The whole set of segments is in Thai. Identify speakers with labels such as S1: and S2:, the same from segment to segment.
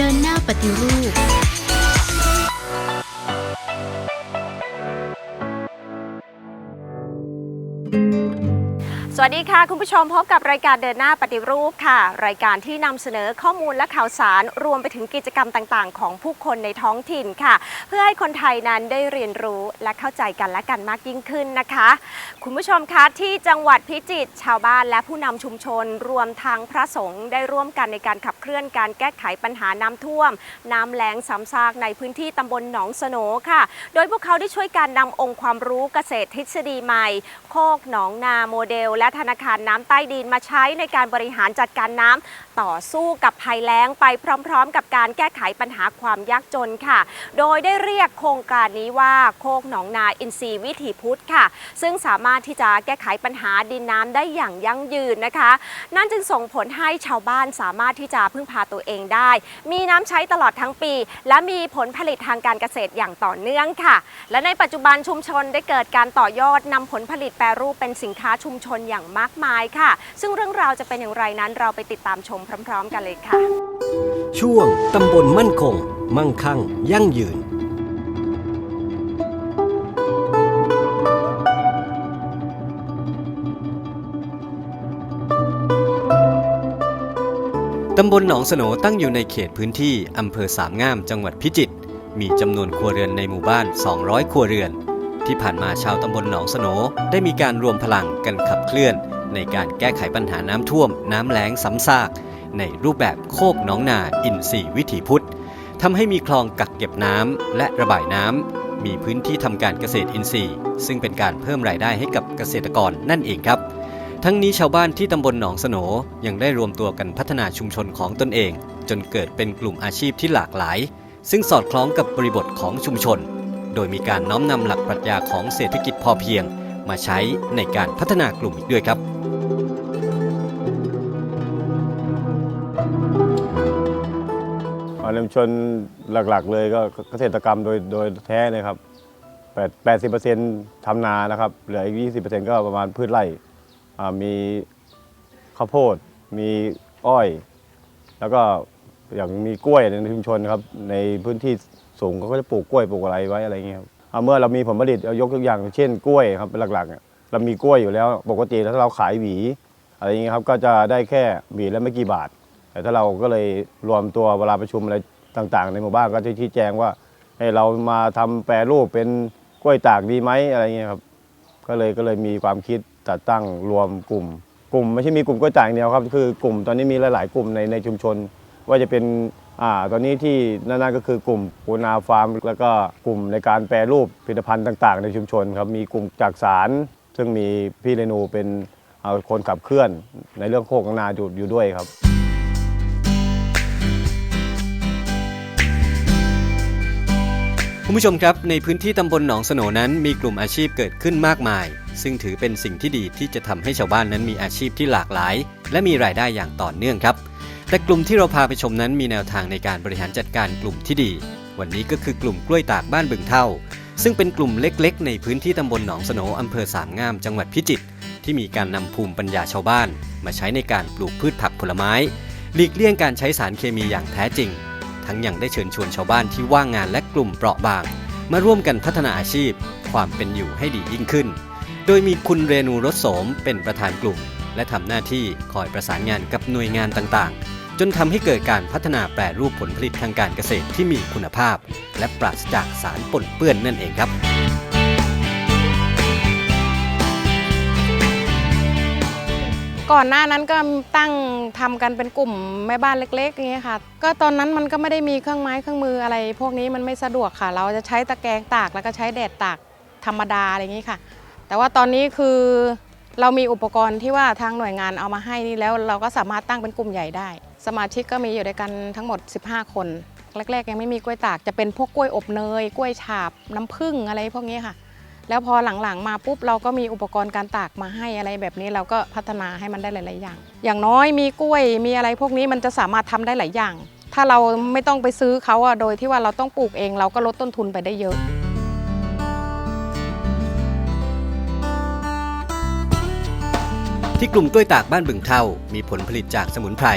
S1: เดินหน้าปฏิรูป
S2: สวัสดีค่ะ คุณผู้ชมพบกับรายการเดินหน้าปฏิรูปค่ะ รายการที่นำเสนอข้อมูลและข่าวสาร รวมไปถึงกิจกรรมต่างๆ ของผู้คนในท้องถิ่นค่ะ เพื่อให้คนไทยนั้นได้เรียนรู้และเข้าใจกันและกันมากยิ่งขึ้นนะคะ คุณผู้ชมคะที่จังหวัดพิจิตรชาวบ้านและผู้นำชุมชน รวมทั้งพระสงฆ์ได้ร่วมกันในการขับเคลื่อนการแก้ไขปัญหาน้ำท่วม น้ำแล้งซ้ำซากในพื้นที่ตำบลหนองสโหนค่ะ โดยพวกเขาได้ช่วยการนำองค์ความรู้เกษตรทฤษฎีใหม่ โคกหนองนาโมเดลและธนาคารน้ำใต้ดินมาใช้ในการบริหารจัดการน้ำต่อสู้กับภัยแล้งไปพร้อม ๆ กับการแก้ไขปัญหาความยากจนค่ะ โดยได้เรียกโครงการนี้ว่าโคกหนองนาอินทรีย์วิถีพุทธค่ะ ซึ่งสามารถที่จะแก้ไขปัญหาดินน้ำได้อย่างยั่งยืนนะคะ นั่นจึงส่งผลให้ชาวบ้านสามารถที่จะพึ่งพาตัวเองได้ มีน้ำใช้ตลอดทั้งปี และมีผลผลิตทางการเกษตรอย่างต่อเนื่องค่ะ และในปัจจุบันชุมชนได้เกิดการต่อยอดนำผลผลิตแปรรูปเป็นสินค้าชุมชนอย่างมากมายค่ะ ซึ่งเรื่องราวจะเป็นอย่างไรนั้นเราไปติดตามชมพร้อม ๆ กันเลยค่ะ
S3: ช่วงตำบลมั่นคง มั่งคั่ง ยั่งยืนตำบลหนองสโหนตั้งอยู่ในเขตพื้นที่อำเภอสามงามจังหวัดพิจิตร มีจำนวนครัวเรือนในหมู่บ้าน 200 ครัวเรือน ที่ผ่านมาชาวตำบลหนองสโนได้มีการรวมพลังกันขับเคลื่อน ในการแก้ไขปัญหาน้ำท่วม น้ำแล้งซ้ำซาก ในรูปแบบโคกหนองนาอินทรีย์วิถีพุทธทำให้มีคลองกักเก็บน้ำและระบายน้ำมีพื้นที่ทำการเกษตรอินทรีย์ ซึ่งเป็นการเพิ่มรายได้ให้กับเกษตรกรนั่นเองครับ ทั้งนี้ชาวบ้านที่ตำบลหนองสโนยังได้รวมตัวกันพัฒนาชุมชนของตนเอง จนเกิดเป็นกลุ่มอาชีพที่หลากหลาย ซึ่งสอดคล้องกับบริบทของชุมชน โดยมีการน้อมนำหลักปรัชญาของเศรษฐกิจพอเพียง มาใช้ในการพัฒนากลุ่มอีกด้วยครับ
S4: อาชุมชนหลักๆ เลยก็เกษตรกรรมโดยโดยแท้เลยครับแปดสิบเปอร์เซ็นต์ทำนานะครับ เหลืออีกยี่สิบเปอร์เซ็นต์ก็ประมาณพืชไร่มีข้าวโพด มีอ้อย แล้วก็ อย่างมีกล้วยในชุมชนครับในพื้นที่สูงเขาก็จะปลูกกล้วยปลูกอะไรไว้อะไรเงี้ยครับอ่าเมื่อเรามีผลผลิตเอายกตัวอย่างเช่นกล้วยครับเป็นหลักๆเนี่ยเรามีกล้วยอยู่แล้ว ปกติถ้าเราขายหวีอะไรเงี้ยครับก็จะได้แค่หวีละไม่กี่บาท แต่ถ้าเราก็เลยรวมตัวเวลาประชุมอะไรต่างๆ ในหมู่บ้านก็จะชี้แจงว่าให้เรามาทำแปรรูปเป็นกล้วยตากดีไหมอะไรเงี้ยครับก็เลยก็เลยมีความคิดจัดตั้งรวมกลุ่ม กลุ่มไม่ใช่มีกลุ่มกล้วยตากเดียวครับคือกลุ่มตอนนี้มีหลายๆ กลุ่มในในชุมชน ว่าจะเป็นอ่าตอนนี้ที่นั่นๆก็คือกลุ่มปูนาฟาร์ม แล้วก็กลุ่มในการแปรรูปผลิตภัณฑ์ต่าง ๆ ในชุมชนครับมีกลุ่มจากสาร ซึ่งมีพี่เรนูเป็นเอ่อคนขับเคลื่อนในเรื่องโคกนาอยู่อยู่ด้วยครับ
S3: คุณผู้ชมครับในพื้นที่ตำบลหนองสนนั้น มีกลุ่มอาชีพเกิดขึ้นมากมาย ซึ่งถือเป็นสิ่งที่ดีที่จะทำให้ชาวบ้านนั้นมีอาชีพที่หลากหลาย และมีรายได้อย่างต่อเนื่องครับ แต่กลุ่มที่เราพาไปชมนั้นมีแนวทางในการบริหารจัดการกลุ่มที่ดี วันนี้ก็คือกลุ่มกล้วยตากบ้านบึงเท่า ซึ่งเป็นกลุ่มเล็กๆ ในพื้นที่ตำบลหนองสโหนอำเภอสามงามจังหวัดพิจิตรที่มีการนำภูมิปัญญาชาวบ้าน มาใช้ในการปลูกพืชผักผลไม้หลีกเลี่ยงการใช้สารเคมีอย่างแท้จริง ทั้งยังได้เชิญชวนชาวบ้านที่ว่างงานและกลุ่มเปราะบาง มาร่วมกันพัฒนาอาชีพ ความเป็นอยู่ให้ดียิ่งขึ้น โดยมีคุณเรนูรสโสมเป็นประธานกลุ่ม และทำหน้าที่คอยประสานงานกับหน่วยงานต่างๆ จนทำให้เกิดการพัฒนาแปรรูปผลผลิตทางการเกษตรที่มีคุณภาพ และปราศจากสารปนเปื้อนนั่นเองครับ
S5: ก่อนหน้านั้นก็ตั้งทำกันเป็นกลุ่มแม่บ้านเล็กๆอย่างเงี้ยค่ะ ก็ตอนนั้นมันก็ไม่ได้มีเครื่องไม้เครื่องมืออะไร พวกนี้มันไม่สะดวกค่ะ เราจะใช้ตะแกรงตากแล้วก็ใช้แดดตากธรรมดาอะไรอย่างงี้ค่ะ แต่ว่าตอนนี้คือเรามีอุปกรณ์ที่ว่าทางหน่วยงานเอามาให้นี่แล้วเราก็สามารถตั้งเป็นกลุ่มใหญ่ได้ สมาชิกก็มีอยู่ด้วยกันทั้งหมด 15 คน แรกๆ ยังไม่มีกล้วยตากจะเป็นพวกกล้วยอบเนย กล้วยฉาบ น้ำผึ้งอะไรพวกนี้ค่ะ แล้วพอหลังๆ มาปุ๊บเราก็มีอุปกรณ์การตากมาให้อะไรแบบนี้เราก็พัฒนาให้มันได้หลาย ๆ อย่าง อย่างน้อยมีกล้วยมีอะไรพวกนี้มันจะสามารถทำได้หลายอย่าง ถ้าเราไม่ต้องไปซื้อเขาอะโดยที่ว่าเราต้องปลูกเองเราก็ลดต้นทุนไปได้เยอะ
S3: ที่กลุ่มกล้วยตากบ้านบึงเท่า มีผลผลิตจากสมุนไพร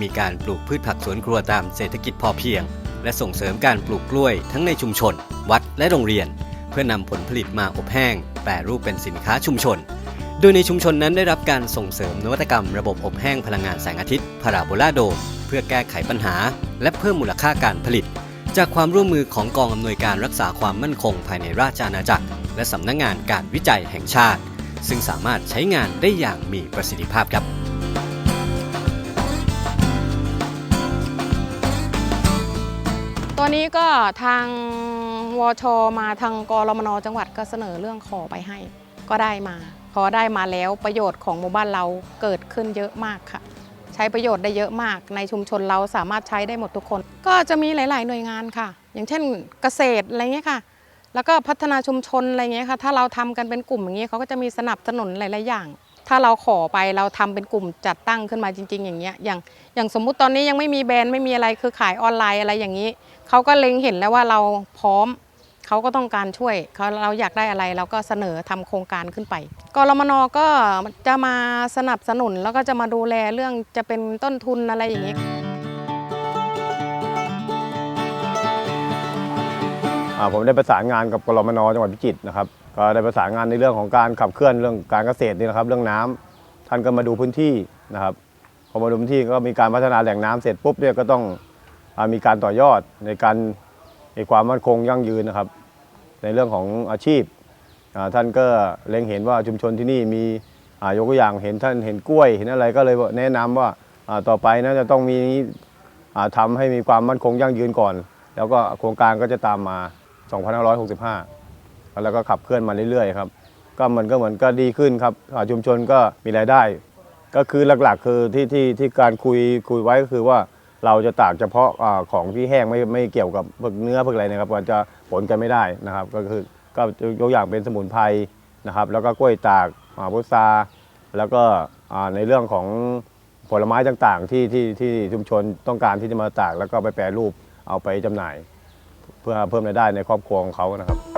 S3: มีการปลูกพืชผักสวนครัวตามเศรษฐกิจพอเพียง และส่งเสริมการปลูกกล้วยทั้งในชุมชน วัดและโรงเรียน เพื่อนำผลผลิตมาอบแห้ง แปรรูปเป็นสินค้าชุมชน โดยในชุมชนนั้นได้รับการส่งเสริมนวัตกรรมระบบอบแห้งพลังงานแสงอาทิตย์พาราโบลาโดมเพื่อแก้ไขปัญหา และเพิ่มมูลค่าการผลิต จากความร่วมมือของกองอำนวยการรักษาความมั่นคงภายในราชอาณาจักร และสำนักงานการวิจัยแห่งชาติ ซึ่งสามารถใช้งานได้อย่างมีประสิทธิภาพครับ
S5: ตัวนี้ก็ทางวชมาทางกรมนจังหวัดก็เสนอเรื่องขอไปให้ ก็ได้มาพอได้มาแล้วประโยชน์ของหมู่บ้านเราเกิดขึ้นเยอะมากค่ะ ใช้ประโยชน์ได้เยอะมาก ในชุมชนเราสามารถใช้ได้หมดทุกคน ก็จะมีหลาย ๆ หน่วยงานค่ะ อย่างเช่นเกษตรอะไรเงี้ยค่ะ แล้วก็พัฒนาชุมชนอะไรเงี้ยค่ะ ถ้าเราทำกันเป็นกลุ่มอย่างเงี้ยเขาก็จะมีสนับสนุนหลาย ๆ อย่าง ถ้าเราขอไปเราทำเป็นกลุ่มจัดตั้งขึ้นมาจริง ๆ อย่างเงี้ยอย่างอย่างสมมุติตอนนี้ยังไม่มีแบรนด์ไม่มีอะไรคือขายออนไลน์อะไรอย่างนี้เขาก็เล็งเห็นแล้วว่าเราพร้อมเขาก็ต้องการช่วยเขาเราอยากได้อะไรเราก็เสนอทำโครงการขึ้นไปกรมนก็จะมาสนับสนุนแล้วก็จะมาดูแลเรื่องจะเป็นต้นทุนอะไรอย่างนี้
S4: อ่าผมได้ประสานงานกับกรมนจังหวัดพิจิตรนะครับ ก็ได้ประสานงานในเรื่องของการขับเคลื่อนเรื่องการเกษตรนี่นะครับเรื่องน้ำท่านก็มาดูพื้นที่นะครับพอมาดูพื้นที่ก็มีการพัฒนาแหล่งน้ำเสร็จปุ๊บเนี่ยก็ต้องมีการต่อยอดในการในความมั่นคงยั่งยืนนะครับ ในเรื่องของอาชีพท่านก็เล็งเห็นว่าชุมชนที่นี่มียกตัวอย่างเห็นท่านเห็นกล้วย เห็นอะไรก็เลยแนะนำว่าอ่าต่อไปนะจะต้องมีอ่าทำให้มีความมั่นคงยั่งยืนก่อน แล้วก็โครงการก็จะตามมา 2565 แล้วก็ขับเคลื่อนมาเรื่อยๆครับก็มันก็เหมือนก็ดีขึ้นครับชุมชนก็มีรายได้ ก็คือหลักๆ คือที่ที่ที่การคุยคุยไว้ก็คือว่าเราจะตากเฉพาะอของที่แห้งไม่ไม่เกี่ยวกับพวกเนื้อพวกอะไรนะครับมันจะผลกันไม่ได้นะครับ ก็คือก็ยกอย่างเป็นสมุนไพรนะครับ แล้วก็กล้วยตากอาพุทราแล้วก็ในเรื่องของผลไม้ต่างๆ ที่ที่ที่ชุมชนต้องการที่จะมาตาก แล้วก็ไปแปรรูปเอาไปจำหน่าย เพื่อเพิ่มรายได้ในครอบครัวของเขานะครับ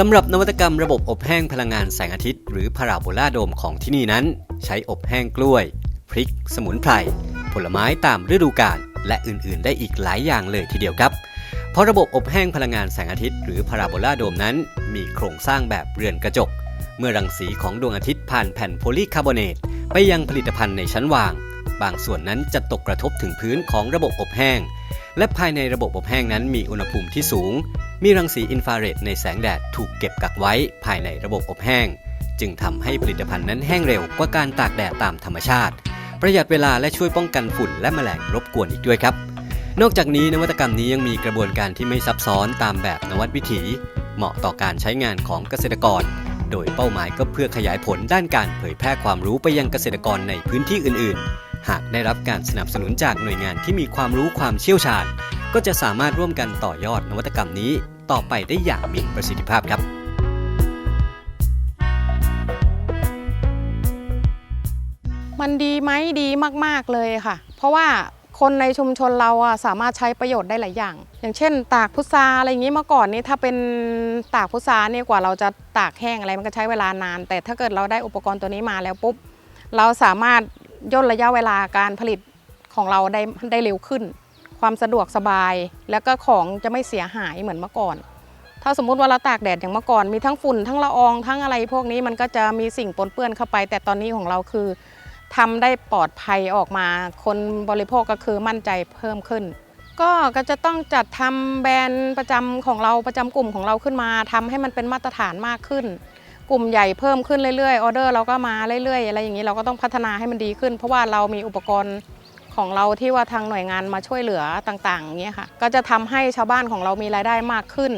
S3: สำหรับนวัตกรรมระบบอบแห้งพลังงานแสงอาทิตย์ หรือพาราโบลาโดมของที่นี่นั้น ใช้อบแห้งกล้วย พริก สมุนไพร ผลไม้ตามฤดูกาลและอื่นๆ ได้อีกหลายอย่างเลยทีเดียวครับ เพราะระบบอบแห้งพลังงานแสงอาทิตย์ หรือพาราโบลาโดมนั้น มีโครงสร้างแบบเรือนกระจก เมื่อรังสีของดวงอาทิตย์ผ่านแผ่นโพลีคาร์บอเนตไปยังผลิตภัณฑ์ในชั้นวาง บางส่วนนั้นจะตกกระทบถึงพื้นของระบบอบแห้ง และภายในระบบอบแห้งนั้นมีอุณหภูมิที่สูง มีรังสีอินฟราเรดในแสงแดดถูกเก็บกักไว้ภายในระบบอบแห้ง จึงทำให้ผลิตภัณฑ์นั้นแห้งเร็วกว่าการตากแดดตามธรรมชาติ ประหยัดเวลาและช่วยป้องกันฝุ่นและแมลงรบกวนอีกด้วยครับ นอกจากนี้นวัตกรรมนี้ยังมีกระบวนการที่ไม่ซับซ้อนตามแบบนวัตวิถี เหมาะต่อการใช้งานของเกษตรกร โดยเป้าหมายก็เพื่อขยายผลด้านการเผยแพร่ความรู้ไปยังเกษตรกรในพื้นที่อื่น ๆ หากได้รับการสนับสนุนจากหน่วยงานที่มีความรู้ความเชี่ยวชาญ ก็จะสามารถร่วมกันต่อยอดนวัตกรรมนี้ ต่อไปได้อย่างมีประสิทธิภาพครับ
S5: มันดีไหมดีมาก ๆ เลยค่ะ เพราะว่าคนในชุมชนเราอะสามารถใช้ประโยชน์ได้หลายอย่าง อย่างเช่น ตากพุทราอะไรอย่างนี้เมื่อก่อนนี้ถ้าเป็นตากพุทราเนี่ยกว่าเราจะตากแห้งอะไรมันก็ใช้เวลานาน แต่ถ้าเกิดเราได้อุปกรณ์ตัวนี้มาแล้วปุ๊บ เราสามารถย่นระยะเวลาการผลิตของเราได้ได้เร็วขึ้น ความสะดวกสบาย แล้วก็ของจะไม่เสียหายเหมือนเมื่อก่อน ถ้าสมมุติว่าเราตากแดดอย่างเมื่อก่อน มีทั้งฝุ่นทั้งละอองทั้งอะไรพวกนี้มันก็จะมีสิ่งปนเปื้อนเข้าไป แต่ตอนนี้ของเราคือทำได้ปลอดภัยออกมา คนบริโภคก็คือมั่นใจเพิ่มขึ้น ก็ก็จะต้องจัดทำแบรนด์ประจำของเราประจำกลุ่มของเราขึ้นมาทำให้มันเป็นมาตรฐานมากขึ้น กลุ่มใหญ่เพิ่มขึ้นเรื่อยๆออเดอร์เราก็มาเรื่อยๆอะไรอย่างนี้เราก็ต้องพัฒนาให้มันดีขึ้น เพราะว่าเรามีอุปกรณ์ ของเราที่ว่าทางหน่วยงานมาช่วยเหลือต่างๆอย่างเงี้ยค่ะ ก็จะทำให้ชาวบ้านของเรามีรายได้มากขึ้น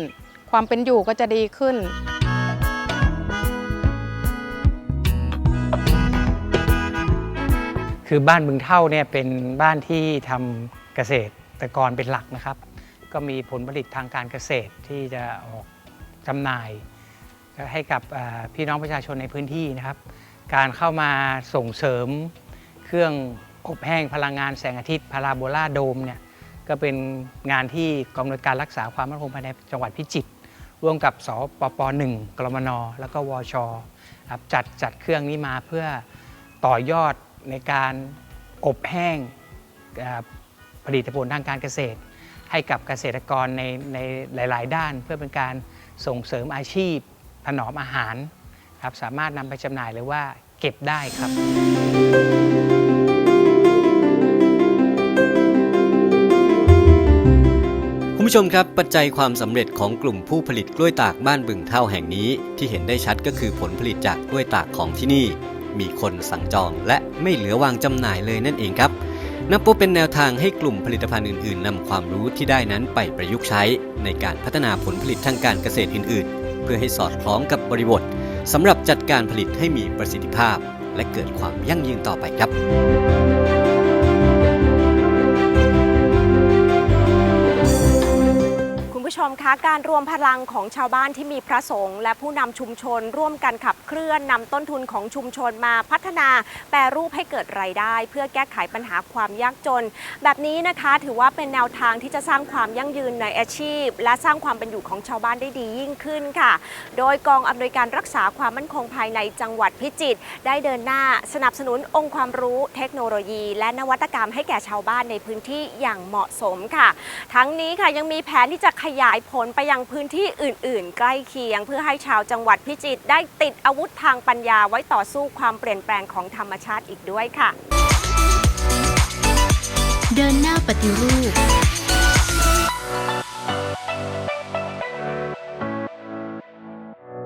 S5: ความเป็นอยู่ก็จะดีขึ้น
S1: คือบ้านบึงเท่าเนี่ยเป็นบ้านที่ทำเกษตรกรเป็นหลักนะครับ ก็มีผลผลิตทางการเกษตรที่จะออกจำหน่าย ให้กับพี่น้องประชาชนในพื้นที่นะครับ การเข้ามาส่งเสริมเครื่อง อบแห้งพลังงานแสงอาทิตย์พาราโบลาโดมเนี่ยก็เป็นงานที่กองอำนวยการรักษาความมั่นคงภายในจังหวัดพิจิตรร่วมกับสปป1กรมน แล้วก็วชครับจัดจัดเครื่องนี้มาเพื่อต่อยอดในการอบแห้งผลิตผลทางการเกษตร ให้กับเกษตรกรในในหลาย ๆ ด้าน เพื่อเป็นการส่งเสริมอาชีพถนอมอาหารครับสามารถนำไปจำหน่ายหรือว่าเก็บได้ครับ
S3: ผู้ชมครับ ปัจจัยความสำเร็จของกลุ่มผู้ผลิตกล้วยตากบ้านบึงเท่าแห่งนี้ ที่เห็นได้ชัดก็คือผลผลิตจากกล้วยตากของที่นี่ มีคนสั่งจองและไม่เหลือวางจำหน่ายเลยนั่นเองครับนับว่าเป็นแนวทางให้กลุ่มผลิตภัณฑ์อื่น ๆนำความรู้ที่ได้นั้นไปประยุกต์ใช้ ในการพัฒนาผลผลิตทางการเกษตรอื่น ๆ เพื่อให้สอดคล้องกับบริบทสำหรับจัดการผลิตให้มีประสิทธิภาพ และเกิดความยั่งยืนต่อไปครับ
S2: มคะการรวมพลังของชาวบ้านที่มีพระสงฆ์และผู้นำชุมชน ร่วมกันขับเคลื่อนนำต้นทุนของชุมชนมาพัฒนาแปรรูปให้เกิดรายได้ เพื่อแก้ไขปัญหาความยากจน แบบนี้นะคะถือว่าเป็นแนวทางที่จะสร้างความยั่งยืนในอาชีพ และสร้างความเป็นอยู่ของชาวบ้านได้ดียิ่งขึ้นค่ะ โดยกองอำนวยการรักษาความมั่นคงภายในจังหวัดพิจิตรได้เดินหน้าสนับสนุนองค์ความรู้เทคโนโลยี และนวัตกรรมให้แก่ชาวบ้านในพื้นที่อย่างเหมาะสมค่ะ ทั้งนี้ค่ะยังมีแผนที่จะขยายายผลไปยังพื้นที่อื่น ๆ ใกล้เคียง เพื่อให้ชาวจังหวัดพิจิตรได้ติดอาวุธทางปัญญาไว้ต่อสู้ความเปลี่ยนแปลงของธรรมชาติอีกด้วยค่ะ
S6: เดินหน้าปฏิรูป